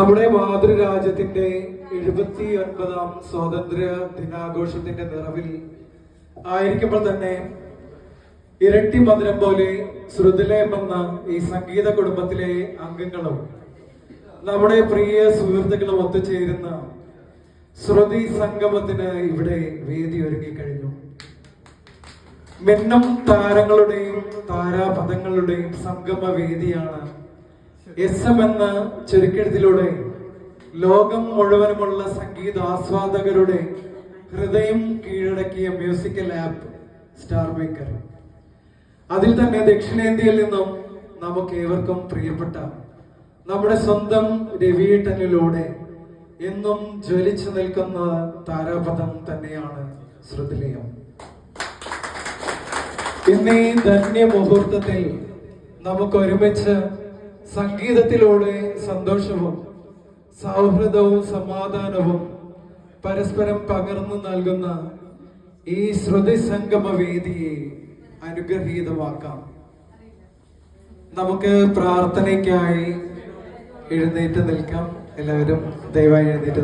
നമ്മുടെ മാതൃരാജ്യത്തിന്റെ എഴുപത്തി ഒൻപതാം സ്വാതന്ത്ര്യ ദിനാഘോഷത്തിന്റെ നിറവിൽ ആയിരിക്കുമ്പോൾ തന്നെ ഇരട്ടി മധുരം പോലെ ശ്രുതിലയം എന്ന ഈ സംഗീത കുടുംബത്തിലെ അംഗങ്ങളും നമ്മുടെ പ്രിയ സുഹൃത്തുക്കളും ഒത്തുചേരുന്ന ശ്രുതി സംഗമത്തിന് ഇവിടെ വേദി ഒരുങ്ങി കഴിഞ്ഞു മിന്നും താരങ്ങളുടെയും താരാപഥങ്ങളുടെയും സംഗമ വേദിയാണ് എസ് എം എന്ന ചുരുക്കെഴുത്തിലൂടെ ലോകം മുഴുവനുമുള്ള സംഗീത ആസ്വാദകരുടെ ഹൃദയം കീഴടക്കിയ മ്യൂസിക്കൽ ആപ്പ് സ്റ്റാർ മേക്കർ അതിൽ തന്നെ ദക്ഷിണേന്ത്യയിൽ നിന്നും നമുക്ക് ഏവർക്കും പ്രിയപ്പെട്ട നമ്മുടെ സ്വന്തം രവിയേട്ടനിലൂടെ എന്നും ജ്വലിച്ചു നിൽക്കുന്ന താരാപഥം തന്നെയാണ് ശ്രുതിലയം. ഇന്ന് ധന്യ മുഹൂർത്തത്തിൽ നമുക്ക് ഒരുമിച്ച് സംഗീതത്തിലൂടെ സന്തോഷവും സൗഹൃദവും സമാധാനവും പരസ്പരം പകർന്നു നൽകുന്ന ഈ ശ്രുതി സംഗമ വേദിയെ അനുഗ്രഹീതമാക്കാം. നമുക്ക് പ്രാർത്ഥനയ്ക്കായി എഴുന്നേറ്റ് നിൽക്കാം. എല്ലാവരും ദയവായി എഴുന്നേറ്റ്